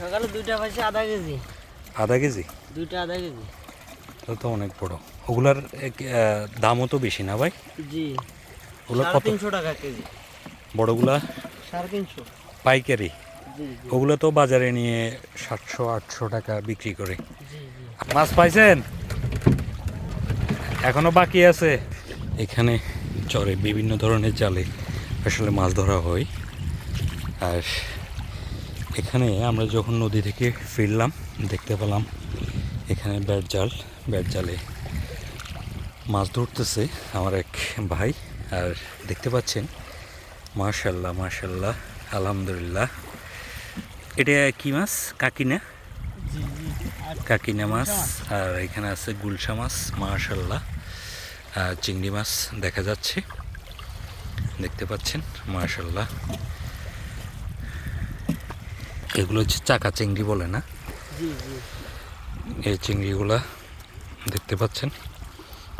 সকালে দুইটা পাইছি আধা কেজি। আধা কেজি? দুইটা আধা কেজি। তাহলে তো অনেক বড়। ওগুলার দামও তো বেশি না ভাই? জি। ওগুলো কত? তিনশো টাকা কেজি। বড়গুলা? সাড়ে তিনশো। পাইকারি? ওগুলো তো বাজারে নিয়ে সাতশো আটশো টাকা বিক্রি করে। মাছ পাইছেন? এখনও বাকি আছে? এখানে চরে বিভিন্ন ধরনের জালে আসলে মাছ ধরা হয়। আর এখানে আমরা যখন নদী থেকে ফিরলাম দেখতে পেলাম এখানে ব্যাট জাল ব্যাট জালে মাছ ধরতেছে আমার এক ভাই। আর দেখতে পাচ্ছেন মাশাল্লাহ মাশাল্লাহ আলহামদুলিল্লাহ। এটা কি মাছ? কাকিনা? কাকিনা মাছ। আর এখানে আছে গুলশা মাছ মাশাল্লাহ আর চিংড়ি মাছ দেখা যাচ্ছে। দেখতে পাচ্ছেন মাশাল্লাহ এগুলো হচ্ছে চাকা চিংড়ি বলে না? এই চিংড়িগুলা দেখতে পাচ্ছেন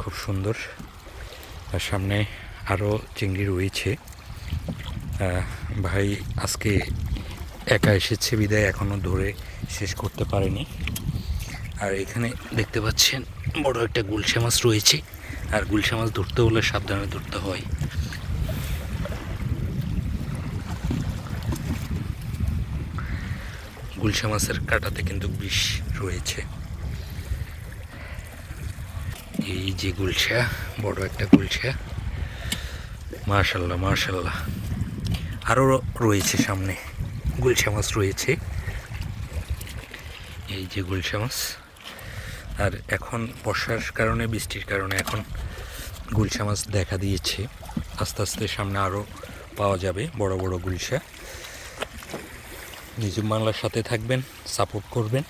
খুব সুন্দর। আর সামনে আরও চিংড়ি রয়েছে। ভাই আজকে একা এসেছে বিদায় এখনও ধরে শেষ করতে পারেনি। আর এখানে দেখতে পাচ্ছেন বড় একটা গুলশে মাছ রয়েছে। আর গুলশে মাছ ধরতে হলে সাবধানে ধরতে হয়। গুলশা মাছের কাটাতে কিন্তু বিষ রয়েছে। এই যে গুলশা, বড় একটা গুলশা। মার্শাল্লাহ মার্শাল্লাহ আরও রয়েছে সামনে গুলশা মাছ রয়েছে। এই যে গুলশা মাছ। আর এখন বর্ষার কারণে, বৃষ্টির কারণে এখন গুলশা মাছ দেখা দিয়েছে। আস্তে আস্তে সামনে আরও পাওয়া যাবে বড় বড় গুলশা। নিজুম বাংলার সাথে থাকবেন সাপোর্ট করবেন।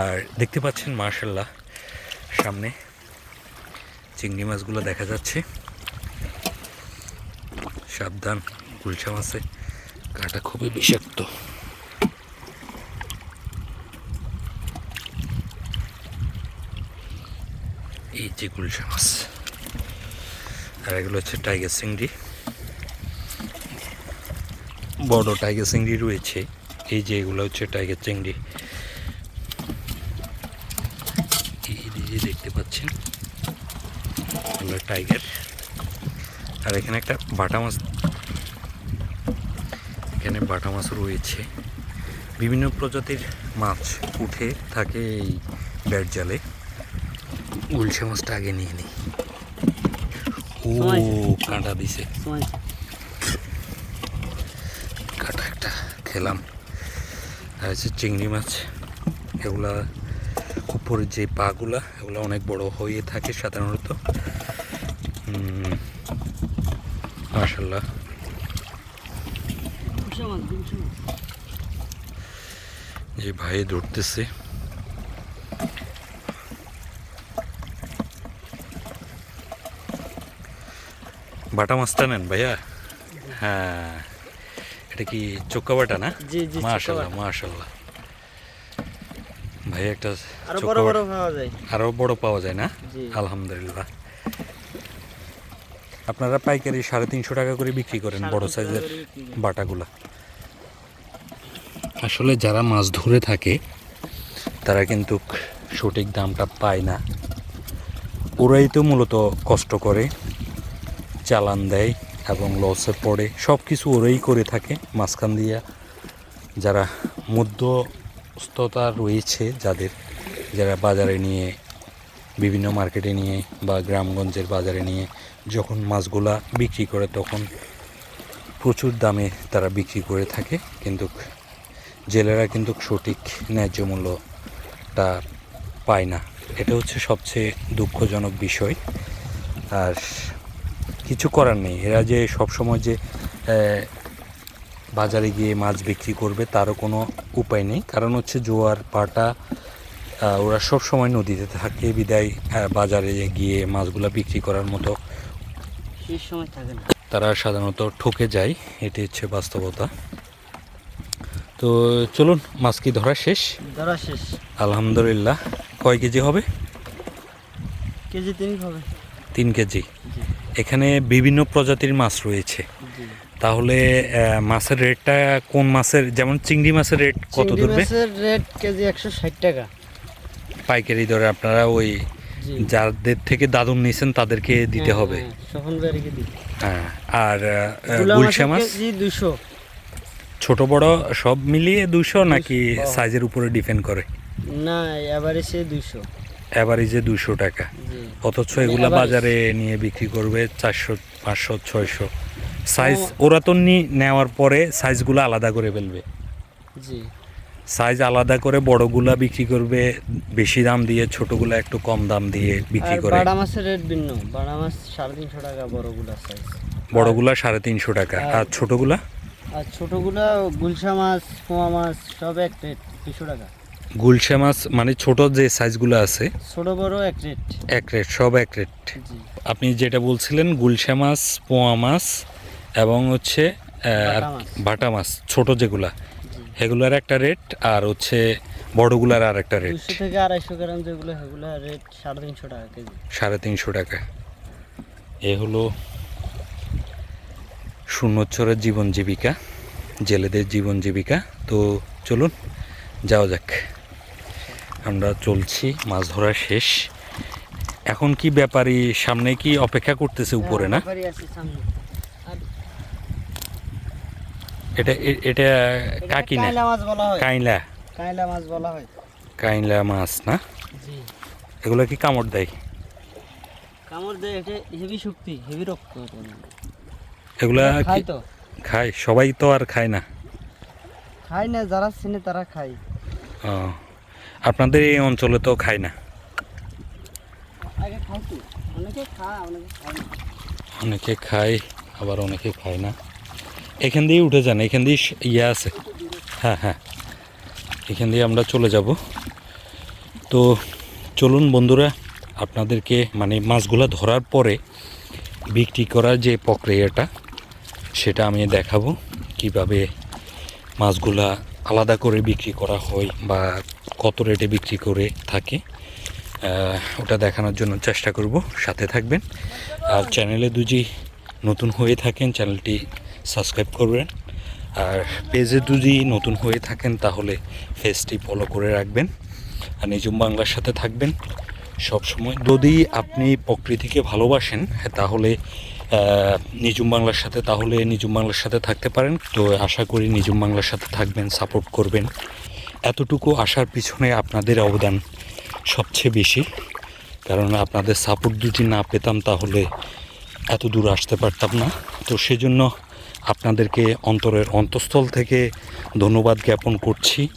আর দেখতে পাচ্ছেন মার্শাল্লাহ সামনে চিংড়ি মাছগুলো দেখা যাচ্ছে। সাবধান, গুলশা মাছে কাটা খুবই বিষাক্ত। এই যে গুলশা মাছ। আর এগুলো হচ্ছে টাইগার চিংড়ি। বড় টাইগার চিংড়ি রয়েছে। এই যে এগুলো হচ্ছে টাইগার চিংড়ি। এই যে দেখতে পাচ্ছেন? এগুলো টাইগার। আর এখানে একটা বাটা মাছ এখানে বাটা মাছ রয়েছে। বিভিন্ন প্রজাতির মাছ উঠে থাকে এই ব্যাট জালে। গুলশা মাছটা আগে নিয়ে নিই ও কাঁটা দিছে। কাঁটা একটা খেলাম। আর হচ্ছে চিংড়ি মাছ, এগুলা উপরের যে পাগুলা, এগুলো অনেক বড় হয়ে থাকে সাধারণত। মাছ যে ভাই, ধরতেছে। বাটা মাছটা নেন ভাইয়া? হ্যাঁ। এটা কি চোক্কা বাটা না? জি জি মাশাল্লাহ মাশাল্লাহ ভাই একটা আরও বড় বড় পাওয়া যায়। আরও বড় পাওয়া যায় না? আলহামদুলিল্লাহ। আপনারা পাইকারি সাড়ে তিনশো টাকা করে বিক্রি করেন বড় সাইজের। বাটাগুলা। আসলে যারা মাছ ধরে থাকে তারা কিন্তু সঠিক দামটা পায় না। ওরাই তো মূলত কষ্ট করে চালান দেয়। এবং লসে পড়ে। সব কিছু ওরাই করে থাকে। মাঝখান দিয়া যারা মধ্যস্থতা রয়েছে, যাদের যারা বাজারে নিয়ে, বিভিন্ন মার্কেটে নিয়ে বা গ্রামগঞ্জের বাজারে নিয়ে যখন মাছগুলা বিক্রি করে, তখন প্রচুর দামে তারা বিক্রি করে থাকে। কিন্তু জেলেরা কিন্তু সঠিক ন্যায্য মূল্যটা পায় না। এটা হচ্ছে সবচেয়ে দুঃখজনক বিষয়। আর কিছু করার নেই। এরা যে সবসময় যে বাজারে গিয়ে মাছ বিক্রি করবে তারও কোনো উপায় নেই। কারণ হচ্ছে জোয়ার পাটা ওরা সব সময় নদীতে থাকে বিদায় বাজারে গিয়ে মাছগুলা বিক্রি করার মতো। সময় থাকে না। তারা সাধারণত ঠকে যায় এটি হচ্ছে বাস্তবতা। তো চলুন মাছ কি ধরা শেষ? ধরা শেষ। আলহামদুলিল্লাহ। কয় কেজি হবে? কেজি তিন হবে। তিন কেজি। এখানে বিভিন্ন প্রজাতির মাছ রয়েছে। তাহলে মাছের রেটটা কোন মাছের যেমন চিংড়ি মাছের রেট কত ধরবে? মাছের রেট কেজি একশো ষাট টাকা। পাইকারি দরে আপনারা ওই যাদের থেকে দাদন নিয়েছেন তাদেরকে দিতে হ্যাঁ, হবে। হ্যাঁ, সফন বাড়িকে দিই হ্যাঁ আর গুলশা মাছ? কেজি দুশো ছোট বড় সব মিলিয়ে দুশো নাকি সাইজের উপরে ডিপেন্ড করে? না এবারে সে দুশো অ্যাভারেজে দুশো টাকা। অথচ মানে এগুলা বাজারে নিয়ে বিক্রি করবে চারশো পাঁচশো ছয়শো। সাইজ ওরা তো নেওয়ার পরে সাইজগুলো আলাদা করে ফেলবে। জি। সাইজ আলাদা করে বড়গুলা বিক্রি করবে বেশি দাম দিয়ে ছোটগুলা একটু কম দাম দিয়ে বিক্রি করে। বাড়া মাছের রেট ভিন্ন। বাড়া মাছ সাড়ে তিনশো টাকা বড়গুলা সাইজ বড়গুলা সাড়ে তিনশো টাকা। আর- আর ছোটগুলা? আর ছোটগুলা গুলশা মাছ পোয়া মাছ সব এক রেট দুশো টাকা। গুলশা মাছ মানে ছোট যে সাইজগুলো আছে ছোট বড় এক রেট। এক রেট সব এক রেট। আপনি যেটা বলছিলেন গুলশা মাছ পোয়া মাছ এবং হচ্ছে বাটা মাছ। ছোট যেগুলা। এগুলার একটা রেট আর হচ্ছে বড়গুলার আর একটা রেট। থেকে আড়াইশো গ্রাম যেগুলো সেগুলো রেট সাড়ে তিনশো টাকা কেজি। সাড়ে তিনশো টাকা। এ হলো শূন্যচ্ছরের জীবন জীবিকা জেলেদের জীবন জীবিকা। তো চলুন যাওয়া যাক। আমরা চলছি মাছ ধরা শেষ। এখন কি ব্যাপারী? সামনে কি অপেক্ষা করতেছে উপরে না? এটা এটা কাকি না কাইলা মাছ বলা হয়। কাইলা? কাইলা মাছ বলা হয়। কাইলা মাছ না? জি। এগুলো কি কামড় দেয়? কামড় দেয় এটা হেভি শক্তি হেভি রক্ত। এগুলা খায় তো? খায়? সবাই তো আর খায় না? খায় না যারা চিনে তারা খায়। ও, আপনাদের এই অঞ্চলে তো খায় না। অনেকে খায়, আবার অনেকে খায় না। এখান দিয়ে উঠে যান, এখান দিয়ে ইয়ে আছে। হ্যাঁ হ্যাঁ। এখান দিয়ে আমরা চলে যাব। তো চলুন বন্ধুরা, আপনাদেরকে মানে মাছগুলা ধরার পরে বিক্রি করার যে প্রক্রিয়াটা, সেটা আমি দেখাবো। কীভাবে মাছগুলা আলাদা করে বিক্রি করা হয় বা কত রেটে বিক্রি করে থাকে ওটা দেখানোর জন্য চেষ্টা করব। সাথে থাকবেন। আর চ্যানেলে দুজি নতুন হয়ে থাকেন, চ্যানেলটি সাবস্ক্রাইব করবেন। আর পেজে যদি নতুন হয়ে থাকেন, তাহলে পেজটি ফলো করে রাখবেন। আর নিজুম বাংলার সাথে থাকবেন। সব সময় যদি আপনি প্রকৃতিকে ভালোবাসেন, তাহলে নিজুম বাংলার সাথে তাহলে নিজুম বাংলার সাথে থাকতে পারেন। তো আশা করি নিজুম বাংলার সাথে থাকবেন, সাপোর্ট করবেন। এতটুকু আসার পিছনে আপনাদের অবদান সবচেয়ে বেশি। কারণ আপনাদের সাপোর্ট যদি না পেতাম তাহলে এত দূর আসতে পারতাম না। তো সেজন্য আপনাদেরকে অন্তরের অন্তঃস্থল থেকে ধন্যবাদ জ্ঞাপন করছি।